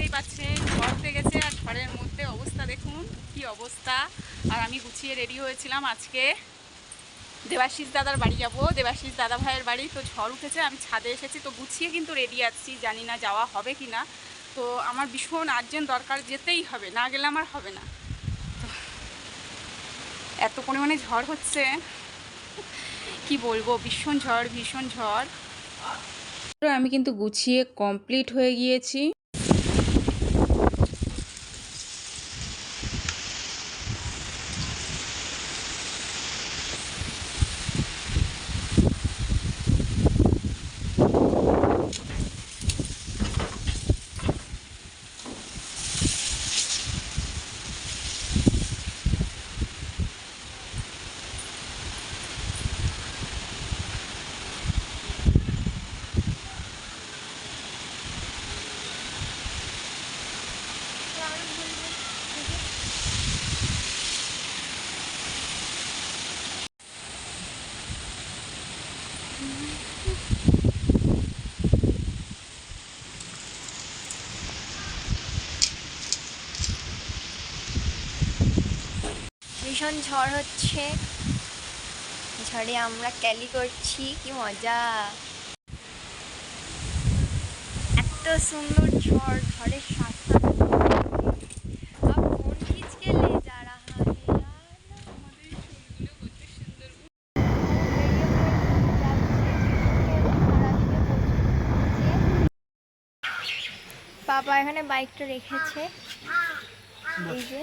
দেখতেই পাচ্ছেন ঝড় উঠে গেছে আর ঝড়ের মধ্যে অবস্থা দেখুন, কি অবস্থা। আর আমি গুছিয়ে রেডি হয়েছিলাম আজকে। দেবাশিস দাদার বাড়ি যাব। দেবাশিস দাদা ভাইয়ের বাড়ি, তো ঝড় উঠেছে, আমি ছাদে এসেছি, তো গুছিয়ে কিন্তু রেডি আছি, জানি না যাওয়া হবে কি না তো আমার ভীষণ আর্জেন্ট দরকার, যেতেই হবে, না গেলে আমার হবে না। এত পরিমাণে ঝড় হচ্ছে, কি বলব, ভীষণ ঝড় ভীষণ ঝড়। আমি কিন্তু গুছিয়ে কমপ্লিট হয়ে গিয়েছি। ভীষণ ঝড় হচ্ছে। ঝড়ে আমরা ক্যালি করছি কি মজা। এত সুন্দর ঝড় ঝড়ের সাথে বাবা এখানে বাইকটা রেখেছে। এই যে।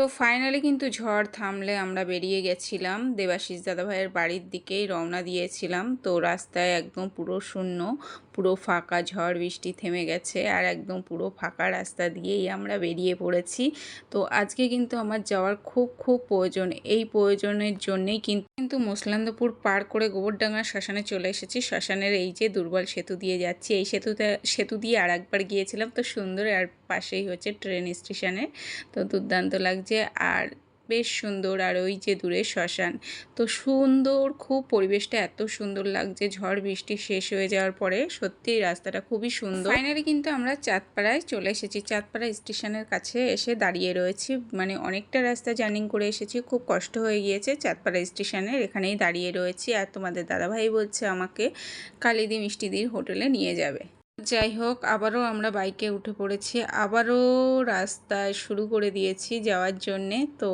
তো ফাইনালি কিন্তু ঝড় থামলে আমরা বেরিয়ে গেছিলাম। দেবাশিস দাদাভাইয়ের বাড়ির দিকেই রওনা দিয়েছিলাম। তো রাস্তায় একদম পুরো শূন্য। পুরো ফাঁকা ঝড় বৃষ্টি থেমে গেছে আর একদম পুরো ফাঁকা রাস্তা দিয়েই আমরা বেরিয়ে পড়েছি। তো আজকে কিন্তু আমার যাওয়ার খুব খুব প্রয়োজন। এই প্রয়োজনের জন্যেই কিন্তু কিন্তু মুসলান্দপুর পার করে গোবরডাঙ্গা শ্মশানে চলে এসেছি। শ্মশানের এই যে দুর্বল সেতু দিয়ে যাচ্ছি, এই সেতুতে, সেতু দিয়ে আর একবার গিয়েছিলাম। তো সুন্দর আর পাশেই হচ্ছে ট্রেন স্টেশনে তো দুর্দান্ত লাগছে। আর বেশ সুন্দর। আর ওই যে দূরে শ্মশান। তো সুন্দর, খুব পরিবেশটা এত সুন্দর লাগছে। ঝড় বৃষ্টি শেষ হয়ে যাওয়ার পরে সত্যি রাস্তাটা খুবই সুন্দর। ফাইনালি কিন্তু আমরা চাঁদপাড়ায় চলে এসেছি। চাঁদপাড়া স্টেশনের কাছে এসে দাঁড়িয়ে রয়েছি। মানে অনেকটা রাস্তা জার্নিং করে এসেছি। খুব কষ্ট হয়ে গিয়েছে চাঁদপাড়া স্টেশনের এখানেই দাঁড়িয়ে রয়েছি। আর তোমাদের দাদাভাই বলছে আমাকে কালিদি মিষ্টিদির হোটেলে নিয়ে যাবে। যাই হোক আবারও আমরা বাইকে উঠে পড়েছি। আবারও রাস্তায় শুরু করে দিয়েছি যাওয়ার জন্যে। তো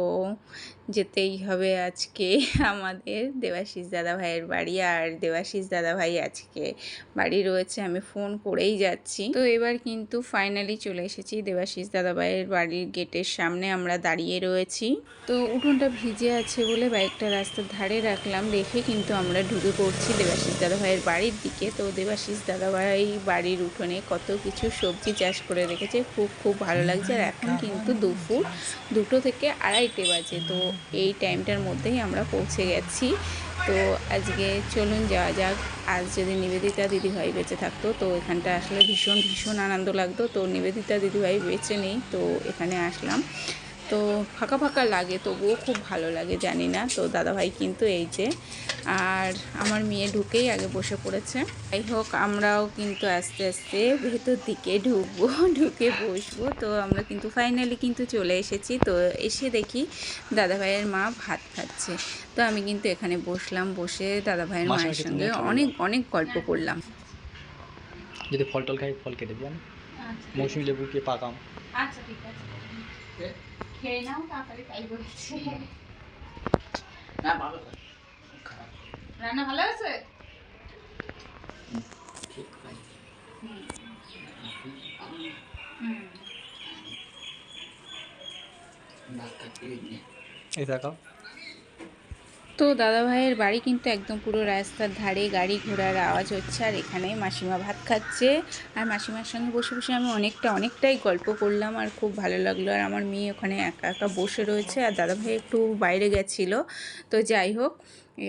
যেতেই হবে আজকে আমাদের দেবাশিস দাদা ভাইয়ের বাড়ি আর দেবাশিস দাদা ভাই আজকে বাড়ি রয়েছে, আমি ফোন করেই যাচ্ছি। তো এবার কিন্তু ফাইনালি চলে এসেছি দেবাশিস দাদা ভাইয়ের বাড়ির গেটের সামনে, আমরা দাঁড়িয়ে রয়েছি। তো উঠোনটা ভিজে আছে বলে বাইকটা রাস্তার ধারে রাখলাম রেখে কিন্তু আমরা ঢুকে পড়ছি দেবাশিস দাদা ভাইয়ের বাড়ির দিকে। তো দেবাশিস দাদা ভাই বাড়ির উঠোনে কত কিছু সবজি চাষ করে রেখেছে, খুব খুব ভালো লাগছে। আর এখন কিন্তু দুপুর দুটো থেকে আড়াইটে বাজে। তো এই টাইমটার মধ্যেই আমরা পৌঁছে গেছি। তো আজকে চলুন যাওয়া যাক। আজ যদি নিবেদিতা দিদিভাই বেঁচে থাকতো, তো এখানটা আসলে ভীষণ ভীষণ আনন্দ লাগতো। তো নিবেদিতা দিদিভাই বেঁচে নেই, তো এখানে আসলাম। তো ফাঁকা ফাঁকা লাগে তবুও খুব ভালো লাগে জানি না। তো দাদাভাই কিন্তু এই যে আর আমার মেয়ে ঢুকেই আগে বসে পড়েছে। যাই হোক আমরাও কিন্তু আস্তে আস্তে ভেতর দিকে ঢুকবো ঢুকে বসবো। তো আমরা কিন্তু ফাইনালি কিন্তু চলে এসেছি। তো এসে দেখি দাদাভাইয়ের মা ভাত খাচ্ছে। তো আমি কিন্তু এখানে বসলাম বসে দাদাভাইয়ের মায়ের সঙ্গে অনেক অনেক গল্প করলাম। যদি ফল টল খাই ফল কেটে দিবেন মৌসুমি লেবু কি পাকাম? আচ্ছা ঠিক আছে। খেয়ে নাও তাড়াতাড়ি তাই বলেছে রান্না ভালো আছে তো দাদাভাইয়ের বাড়ি কিন্তু একদম পুরো রাস্তার ধারে গাড়ি ঘোড়ার আওয়াজ হচ্ছে আর এখানে মাসিমা ভাত খাচ্ছে। আর মাসিমার সঙ্গে বসে বসে আমি অনেকটা, অনেকটাই গল্প করলাম আর খুব ভালো লাগল। আর আমার মেয়ে ওখানে একা একা বসে রয়েছে আর দাদাভাই একটু বাইরে গেছিল। তো যাই হোক,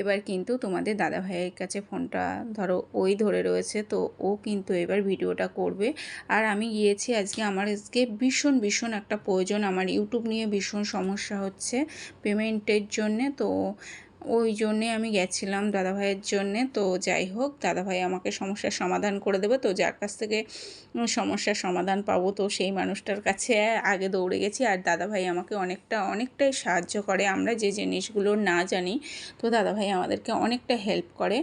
এবার কিন্তু তোমাদের দাদাভাইয়ের কাছে ফোনটা ধরো ওই ধরে রয়েছে, তো ও কিন্তু এবার ভিডিওটা করবে। আর আমি গিয়েছি আজকে, আমার আজকে ভীষণ ভীষণ একটা প্রয়োজন। আমার ইউটিউব নিয়ে ভীষণ সমস্যা হচ্ছে পেমেন্টের জন্যে, তো ওই জন্যে আমি গেছিলাম দাদাভাইয়ের জন্যে। তো যাই হোক, দাদাভাই আমাকে সমস্যার সমাধান করে দেবে। তো যার কাছ থেকে সমস্যার সমাধান পাবো, তো সেই মানুষটার কাছে আগে দৌড়ে গেছি। আর দাদাভাই আমাকে অনেকটা, অনেকটাই সাহায্য করে। আমরা যে জিনিসগুলো না জানি, তো দাদাভাই আমাদেরকে অনেকটা হেল্প করে।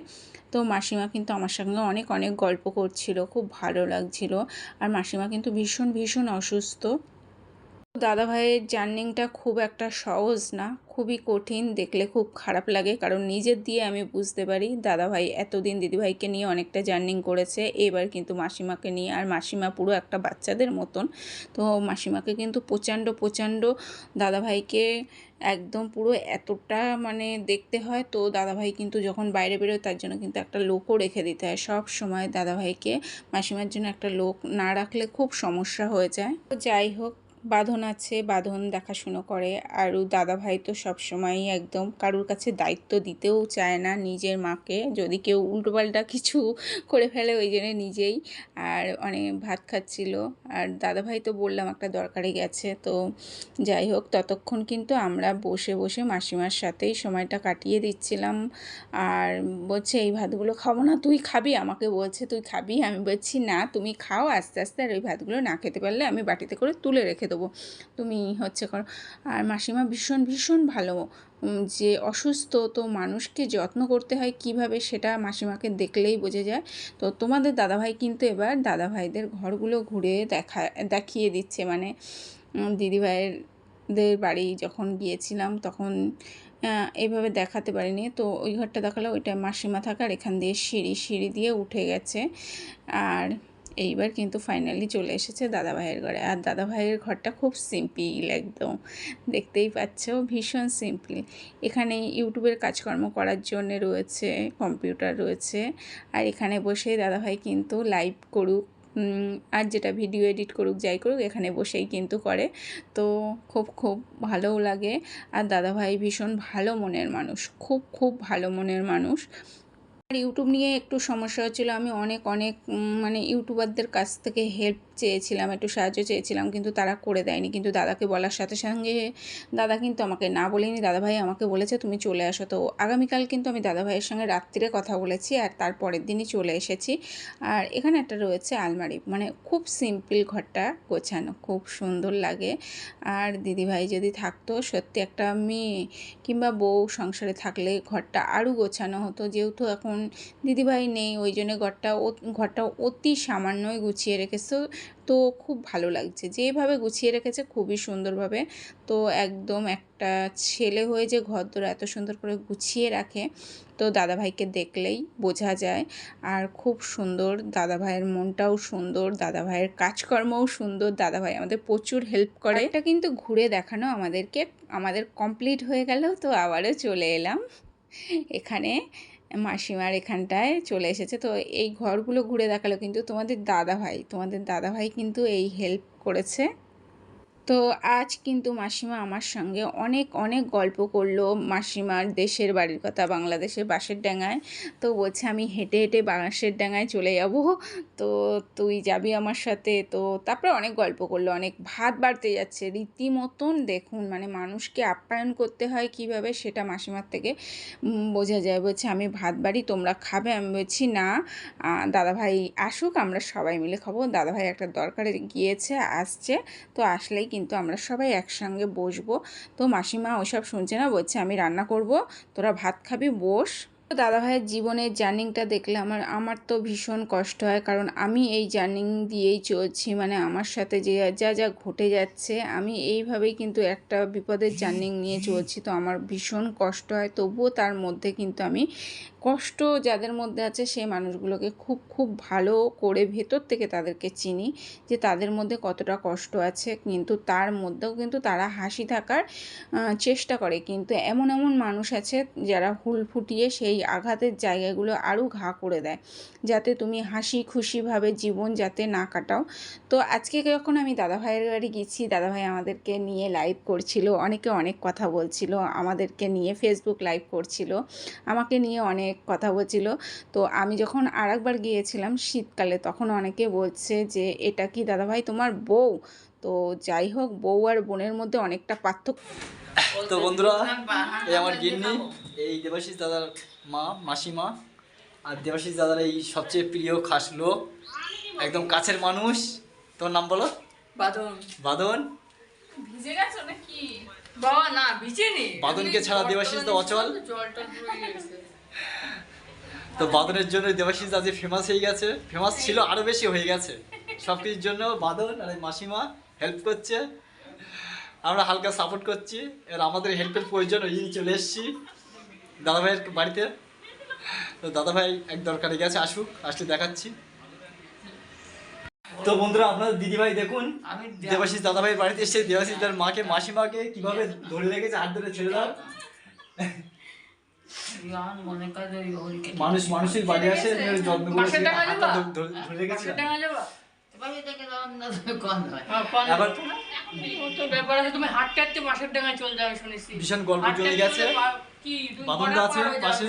তো মাসিমা কিন্তু আমার সঙ্গে অনেক অনেক গল্প করছিল। খুব ভালো লাগছিল। আর মাসিমা কিন্তু ভীষণ ভীষণ অসুস্থ। দাদা ভাইয়ের জার্নিংটা খুব একটা সহজ না, খুবই কঠিন, দেখলে খুব খারাপ লাগে। কারণ নিজের দিয়ে আমি বুঝতে পারি দাদা ভাই এতদিন দিদিভাইকে নিয়ে অনেকটা জার্নিং করেছে, এবার কিন্তু মাসিমাকে নিয়ে। আর মাসিমা পুরো একটা বাচ্চাদের মতন। তো মাসিমাকে কিন্তু প্রচণ্ড প্রচণ্ড দাদাভাইকে একদম পুরো এতটা মানে দেখতে হয়। তো দাদাভাই কিন্তু যখন বাইরে বেরোয়, তার জন্য কিন্তু একটা লোকও রেখে দিতে হয়। সব সময় দাদাভাইকে মাসিমার জন্য একটা লোক না রাখলে খুব সমস্যা হয়ে যায়। তো যাই হোক বাঁধন আছে, বাঁধন দেখাশুনো করে। আর দাদাভাই তো সবসময়ই একদম কারুর কাছে দায়িত্ব দিতেও চায় না নিজের মাকে। যদি কেউ উল্টোপাল্টা কিছু করে ফেলে, ওই জন্য নিজেই। আর অনেক ভাত খাচ্ছিল। আর দাদাভাই তো বললাম একটা দরকারে গেছে। তো যাই হোক, ততক্ষণ কিন্তু আমরা বসে বসে মাসিমার সাথেই সময়টা কাটিয়ে দিচ্ছিলাম। আর বলছে, এই ভাতগুলো খাব না, তুই খাবি? আমাকে বলছে, তুই খাবি? আমি বলছি, না, তুমি খাও, আস্তে আস্তে। আর ওই ভাতগুলো না খেতে পারলে আমি বাটিতে করে তুলে রেখে তুমি হচ্ছে করো। আর মাসিমা ভীষণ ভীষণ ভালো। যে অসুস্থ তো মানুষকে যত্ন করতে হয় কীভাবে সেটা মাসিমাকে দেখলেই বোঝা যায়। তো তোমাদের দাদাভাই কিন্তু এবার দাদাভাইদের ঘরগুলো ঘুরে দেখা দেখিয়ে দিচ্ছে। মানে দিদিভাইদের বাড়ি যখন গিয়েছিলাম তখন আহ, এইভাবে দেখাতে পারিনি। তো ওই ঘরটা দেখাল ওইটা মাসিমা থাকার এখান দিয়ে সিঁড়ি সিঁড়ি দিয়ে উঠে গেছে। আর এইবার কিন্তু ফাইনালি চলে এসেছে দাদাভাইয়ের ঘরে। আর দাদাভাইয়ের ঘরটা খুব সিম্পল একদম। দেখতেই পাচ্ছ, ভীষণ সিম্পল এখানে ইউটিউবের কাজকর্ম করার জন্য রয়েছে কম্পিউটার রয়েছে। আর এখানে বসে দাদাভাই কিন্তু লাইভ করুক আর যেটা ভিডিও এডিট করুক, যাই করুক, এখানে বসেই কিন্তু করে। তো খুব খুব ভালোও লাগে। আর দাদাভাই ভীষণ ভালো মনের মানুষ, খুব খুব ভালো মনের মানুষ। আর ইউটিউব নিয়ে একটু সমস্যা হচ্ছিল। আমি অনেক অনেক মানে ইউটিউবারদের কাছ থেকে হেল্প চেয়েছিলাম, একটু সাহায্য চেয়েছিলাম, কিন্তু তারা করে দেয়নি। কিন্তু দাদাকে বলার সাথে সঙ্গে দাদা কিন্তু আমাকে না বলেনি। দাদাভাই আমাকে বলেছে, তুমি চলে আসো। তো আগামীকাল কিন্তু আমি দাদাভাইয়ের সঙ্গে রাত্রিরে কথা বলেছি আর তার পরের দিনই চলে এসেছি। আর এখানে একটা রয়েছে আলমারি। মানে খুব সিম্পল ঘরটা গোছানো, খুব সুন্দর লাগে। আর দিদিভাই যদি থাকতো, সত্যি একটা মেয়ে কিংবা বউ সংসারে থাকলে ঘরটা আরও গোছানো হতো। যেহেতু এখন দিদিভাই নেই, ওই জন্য ঘরটা ঘরটা অতি সামান্যই গুছিয়ে রেখেছে। তো খুব ভালো লাগছে, যেভাবে গুছিয়ে রেখেছে খুবই সুন্দরভাবে। তো একদম একটা ছেলে হয়ে যে ঘর ঘরদোর এত সুন্দর করে গুছিয়ে রাখে, তো দাদাভাইকে দেখলেই বোঝা যায়। আর খুব সুন্দর দাদাভাইয়ের মনটাও সুন্দর, দাদাভাইয়ের কাজকর্মও সুন্দর, দাদাভাই আমাদের প্রচুর হেল্প করে। এটা কিন্তু ঘুরে দেখানো আমাদেরকে, আমাদের কমপ্লিট হয়ে গেল, তো আবারও চলে এলাম। এখানে মাসিমার এখানটায় চলে এসেছে। তো এই ঘরগুলো ঘুরে দেখাল কিন্তু তোমাদের দাদাভাই। তোমাদের দাদাভাই কিন্তু এই হেল্প করেছে। তো আজ কিন্তু মাসিমা আমার সঙ্গে অনেক অনেক গল্প করল মাসিমার দেশের বাড়ির কথা, বাংলাদেশের বাঁশের ডাঙায়। তো বলছে, আমি হেঁটে হেঁটে বাঁশের ডাঙায় চলে যাব। তো তুই যাবি আমার সাথে? তো তারপরে অনেক গল্প করল, অনেক ভাত বাড়তে যাচ্ছে। রীতিমতন দেখুন মানে মানুষকে আপ্যায়ন করতে হয় কীভাবে সেটা মাসিমার থেকে বোঝা যায়। বলছে, আমি ভাত বাড়ি, তোমরা খাবে? আমি বলছি, না দাদাভাই আসুক, আমরা সবাই মিলে খাব। দাদাভাই একটা দরকারে গিয়েছে, আসছে। তো আসলেই কিন্তু আমরা সবাই একসঙ্গে বসবো। তো মাসিমা ওইসব শুনছে না, বলছে আমি রান্না করব, তোরা ভাত খাবি, বস। তো দাদাভাইয়ের জীবনের জার্নিংটা দেখলে আমার আমার তো ভীষণ কষ্ট হয়, কারণ আমি এই জার্নিং দিয়েই চলছি মানে আমার সাথে যে যা যা ঘটে যাচ্ছে, আমি এইভাবেই কিন্তু একটা বিপদের জার্নিং নিয়ে চলছি। তো আমার ভীষণ কষ্ট হয়, তবুও তার মধ্যে কিন্তু আমি কষ্ট যাদের মধ্যে আছে, সেই মানুষগুলোকে খুব খুব ভালো করে ভেতর থেকে তাদেরকে চিনি যে তাদের মধ্যে কতটা কষ্ট আছে। কিন্তু তার মধ্যেও কিন্তু তারা হাসি থাকার চেষ্টা করে। কিন্তু এমন এমন মানুষ আছে যারা হুল ফুটিয়ে সেই আঘাতের জায়গাগুলো আরও ঘা করে দেয়, যাতে তুমি হাসি খুশিভাবে জীবন যাতে না কাটাও। তো আজকে যখন আমি দাদাভাইয়ের বাড়ি গেছি, দাদাভাই আমাদেরকে নিয়ে লাইভ করছিল, অনেকে অনেক কথা বলছিল, আমাদেরকে নিয়ে ফেসবুক লাইভ করছিল, আমাকে নিয়ে অনেক কথা বলছিল। তো আমি যখন আরেকবার গিয়েছিলাম শীতকালে তখন অনেকে বলছে যে এটা কি দাদাভাই তোমার বউ? তো যাই হোক বউ আর বোনের মধ্যে অনেকটা পার্থক্য। তো বন্ধুরা এই আমার গিন্নি এই দেবাশিস দাদার মা মাসিমা। আর দেবাশিস দাদার এই সবচেয়ে প্রিয় খাস লোক একদম কাছের মানুষ। তোর নাম বলো? বাদন। বাদন? ভিজে গেছো নাকি? বাবা না ভিজেনি। বাদনকে ছাড়া দেবাশিস তো অচল। জলটা গেছে। তো বাদনের জন্য দেবাশিস আজ ফেমাস হয়ে গেছে। ফেমাস ছিল আরও বেশি হয়ে গেছে। সব কিছুর জন্য বাদন আর মাসিমা হেল্প করছে। আমরা হালকা সাপোর্ট করছি। এবার আমাদের হেল্পের প্রয়োজন ওই চলে এসেছি। দাদাভাইয়ের বাড়িতে। তো দাদাভাই এক দরকারে গেছে আসুক আসলে দেখাচ্ছি। তো বন্ধুরা আপনাদের দিদিভাই দেখুন। আমি দেবাশিস দাদাভাইয়ের বাড়িতে এসে দেবাশিস তার মাকে মাসিমাকে কীভাবে ধরে রেখেছে হাত ধরে ছেড়ে দাও। মানুষ মানুষের বাড়ি আসে যত্ন করে? ধরে- হ্যাঁ তো ভীষণ গল্প গেছে। বাদন আছে হয়ে পাশে।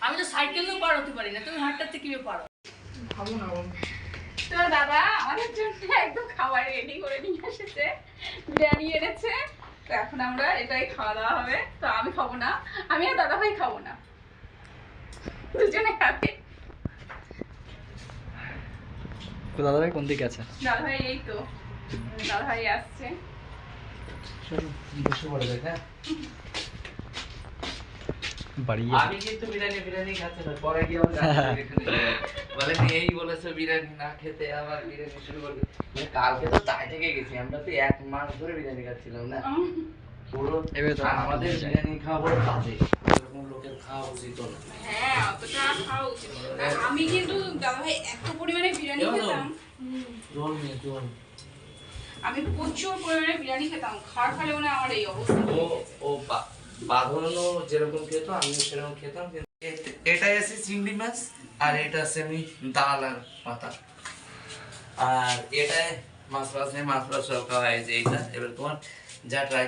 আমি তো সাইকেলও পার হতে পারি না তুমি হাঁটতে কীভাবে পারো? ভাবো না বাবু। তো দাদা আমাদের জন্য একদম খাবার রেডি করে নিয়ে এসেছে বিরিয়ানি এনেছে। তো এখন আমরা এটাই খাওয়া দাওয়া হবে। তো আমি খাব না আমি আর দাদা ভাই খাব না। দুজনে খাবে। দাদাভাই কোন দিকে আছে? দাদা ভাই এই তো দাদা ভাই আসছে বসে পড়ে দেখ বাড়ি আমি কিন্তু বিরিয়ানি বিরিয়ানি খাচ্ছি না। পরে গিয়ে। বলে কি এই বলেছে বিরিয়ানি না খেতে আবার বিরিয়ানি শুরু করবে। মানে কালকে তো তাই থেকে গেছি। আমরা তো এক মাস ধরে বিরিয়ানি খাচ্ছিলাম না? পুরো এবার তো আর আমাদের বিরিয়ানি খাওয়া বড় বাজে। লোকের খাওয়া উচিত না। হ্যাঁ অতটা খাওয়া উচিত আমি কিন্তু দাদা ভাই এত পরিমাণে বিরিয়ানি খেতাম। জল নিয়ে জল। আমি প্রচুর পরিমাণে বিরিয়ানি খেতাম। খাওয়ার ফলে মনে আমার এই অবস্থা। ও ও বা- বাঁধানো যেরকম খেত আমিও সেরকম খেতাম আছে চিংড়ি মাছ আর এটা আছে আমি ডাল আর পাতা। আর এটাই মাছ মাছ নেই মাছ মাছ সব খাওয়া হয়েছে এইটা। এবার তোমার যা ট্রাই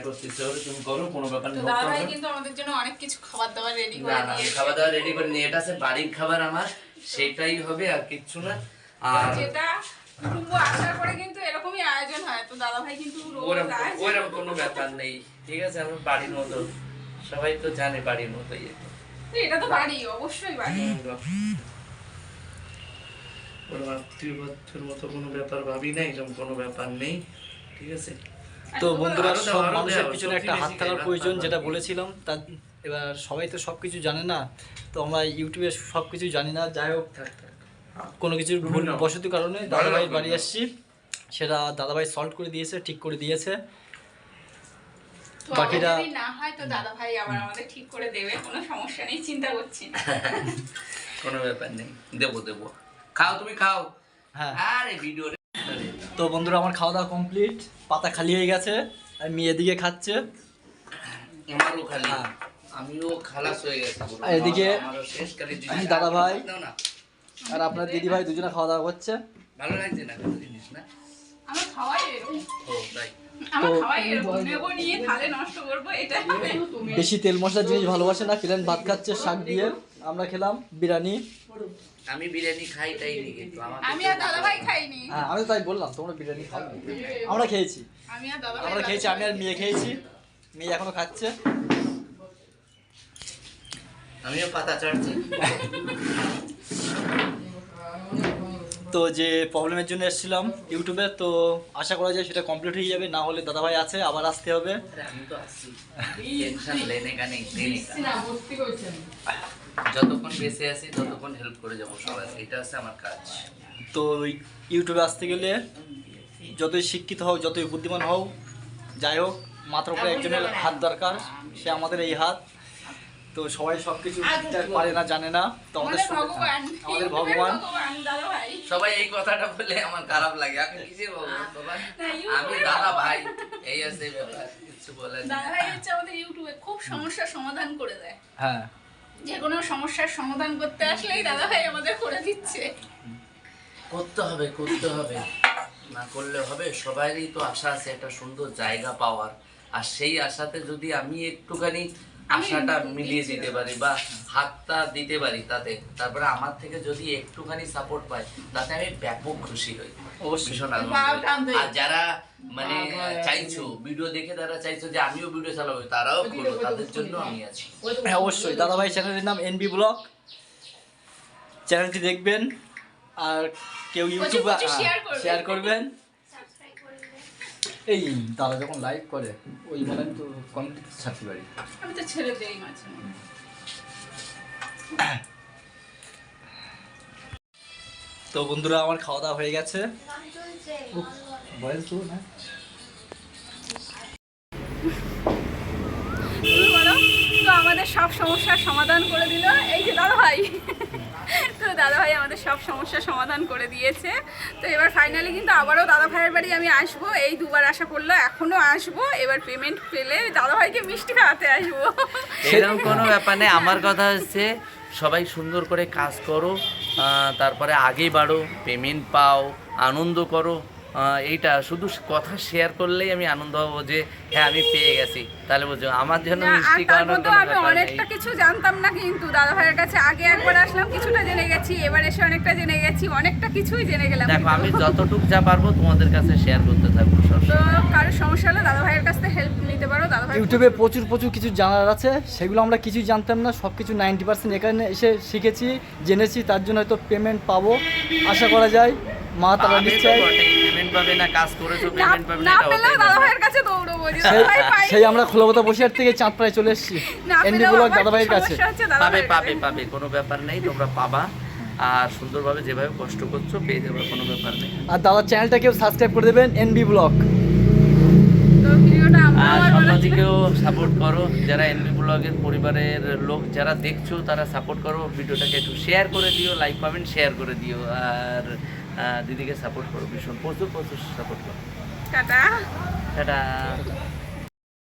তুমি করো কোনো ব্যাপার নেই কিন্তু আমাদের জন্য অনেক কিছু খাবার দাবার রেডি করে না খাওয়া দাওয়া রেডি করে নিই এটা আছে বাড়ির খাবার আমার সেটাই হবে আর কিচ্ছু না। আর যেটা কুটুম্ব আসার পরে কিন্তু এরকমই আয়োজন হয় তো দাদা ভাই কিন্তু ওরকম কোনো ব্যাপার নেই ঠিক আছে আমার বাড়ির মতো। সবাই তো জানে বাড়ির মতোই এটা। তো। এটা তো বাড়ি অবশ্যই বাড়ি। কোনো আত্মীয় মতো কোনো ব্যাপার ভাবি না এরকম কোনো ব্যাপার নেই ঠিক আছে? তো বন্ধুরা সব মানুষের পিছনে একটা হাত থাকার প্রয়োজন যেটা বলেছিলাম তা এবার সবাই তো সব কিছু জানে না তো আমরা ইউটিউবে সব কিছু জানি না যাই হোক কোনো কিছুর ভুল বসতি কারণে দাদাভাই বাড়ি। আসছি সেটা দাদাভাই সলভ করে দিয়েছে ঠিক করে দিয়েছে। যদি না হয় তো দাদা ভাই আবার আমাদের ঠিক করে দেবে কোনো সমস্যা নেই চিন্তা করছি না। কোনো ব্যাপার নেই দেবো দেবো। খাও তুমি খাও। হ্যাঁ। আরে ভিডিও তো বন্ধুরা আমার খাওয়া দাওয়া কমপ্লিট পাতা খালি হয়ে গেছে আর মেয়ে দিকে খাচ্ছে। আমারও খালি। হ্যাঁ। আমিও খালাস হয়ে গেছি এদিকে দাদা ভাই। আর আপনার দিদিভাই দুজনে খাওয়া দাওয়া করছে। ভালো লাগছে না কোনো জিনিস না? আমার খাওয়াই এরকম ও তাই বেশি তেল মশলা জিনিস ভালোবাসে না প্লেন ভাত খাচ্ছে শাক দিয়ে। আমরা খেলাম বিরিয়ানি। আমি বিরিয়ানি খাই তাই কিন্তু আমি আর দাদা ভাই খাইনি। হ্যাঁ আমি তাই বললাম তোমরা বিরিয়ানি খাও। আমরা খেয়েছি। আমি আর দাদা আমরা খেয়েছি আমি আর মেয়ে খেয়েছি। মেয়ে এখনও খাচ্ছে। আমিও পাতা চাটছি। তো যে প্রবলেমের জন্য এসেছিলাম ইউটিউবে তো আশা করা যায় সেটা কমপ্লিট হয়ে যাবে না হলে দাদাভাই আছে আবার আসতে হবে। যতক্ষণ বেঁচে আছি ততক্ষণ হেল্প করে যাব সবাই এটা আছে আমার কাজ। তো ইউটিউবে আসতে গেলে যতই শিক্ষিত হও যতই বুদ্ধিমান হও যাই হোক মাত্র উপরে একজনের হাত দরকার সে আমাদের এই হাত। তো সবাই সব কিছু পারে না জানে না তো আমাদের আমাদের ভগবান। সবাই এই কথাটা বলে আমার খারাপ লাগে। আপনি কিসের ভগবান বাবা? আমি দাদা ভাই। এই আছে ব্যাপার কিছু বলেন দাদা ভাই হচ্ছে আমাদের ইউটিউবে খুব সমস্যার সমাধান করে দেয়। হ্যাঁ। যে কোনো সমস্যার সমাধান করতে আসলেই দাদা ভাই আমাদের করে দিচ্ছে। করতে হবে করতে হবে। না করলে হবে সবারই তো আশা আছে একটা সুন্দর জায়গা পাওয়ার। আর সেই আশাতে যদি আমি একটুখানি আশাটা মিলিয়ে দিতে পারি বা হাতটা দিতে পারি তাতে। তারপরে আমার থেকে যদি একটুখানি সাপোর্ট পাই তাতে আমি ব্যাপক খুশি হই। অবশ্যই। আর যারা মানে চাইছো ভিডিও দেখে তারা চাইছো যে আমিও ভিডিও চালাবো তারাও করো তাদের জন্য আমি আছি। হ্যাঁ অবশ্যই। দাদাভাই চ্যানেলের নাম এনবি ব্লগ। চ্যানেলটি দেখবেন আর কেউ ইউটিউবে শেয়ার করবেন। এই দাদা যখন লাইভ করে ওই মানে তো কমেন্ট ছাড়তে পারি আমি তো ছেড়ে দেই মাঝে। তো বন্ধুরা আমার খাওয়া দাওয়া হয়ে গেছে বয়স তো না কি বলো? তো আমাদের সব সমস্যার সমাধান করে দিল এই যে দাদা ভাই তো দাদা ভাই আমাদের সব সমস্যার সমাধান করে দিয়েছে। তো এবার ফাইনালি কিন্তু আবারও দাদা ভাইয়ের বাড়ি আমি আসব। এই দুবার আশা করল এখনও আসব। এবার পেমেন্ট পেলে দাদা ভাইকে মিষ্টি খাওয়াতে আসব। সেরকম কোনো ব্যাপার নেই। আমার কথা হচ্ছে, সবাই সুন্দর করে কাজ করো তারপরে আগে বাড়ো পেমেন্ট পাও, আনন্দ করো। এইটা শুধু কথা শেয়ার করলেই আমি আনন্দ হব যে হ্যাঁ আমি পেয়ে গেছি। তাহলে বুঝো আমার জন্য মিষ্টি খাওয়ানোর আমি অনেকটা কিছু জানতাম না কিন্তু দাদা ভাইয়ের কাছে আগে একবার আসলাম কিছুটা জেনে গেছি এবার এসে অনেকটা জেনে গেছি অনেকটা কিছুই জেনে গেলাম দেখো আমি যতটুকু যা পারব তোমাদের কাছে শেয়ার করতে থাকব তো কারোর সমস্যা হলে দাদা ভাইয়ের কাছ থেকে হেল্প নিতে পারো দাদা ভাই ইউটিউবে প্রচুর প্রচুর কিছু জানার আছে সেগুলো আমরা কিছুই জানতাম না সব কিছু নাইনটি পার্সেন্ট এখানে এসে শিখেছি জেনেছি তার জন্য হয়তো পেমেন্ট পাবো আশা করা যায়। মা তারা নিশ্চয় পেমেন্ট পাবে না কাজ করেছ পেমেন্ট পাবে না না পেলেও দাদা ভাইয়ের কাছে দৌড়বো সেই আমরা খোলাবতা বসিয়ার থেকে চাঁদপাড়ায় চলে এসেছি। দাদা ভাইয়ের কাছে। পাবে পাবে পাবে কোনো ব্যাপার নেই তোমরা পাবা। আর সুন্দরভাবে যেভাবে কষ্ট করছ পেয়ে যাবে কোনো ব্যাপার নেই। আর দাদার চ্যানেলটা কেউ সাবস্ক্রাইব করে দেবেন এনবি ব্লগ তো ভিডিওটা আমরা আর। সমাজকেও সাপোর্ট করো যারা এনবি ব্লগের পরিবারের লোক যারা দেখছ তারা সাপোর্ট করো ভিডিওটাকে একটু শেয়ার করে দিও লাইক কমেন্ট শেয়ার করে দিও। আর দিদিকে সাপোর্ট করো ভীষণ। প্রচুর প্রচুর সাপোর্ট করো। টাটা। টাটা।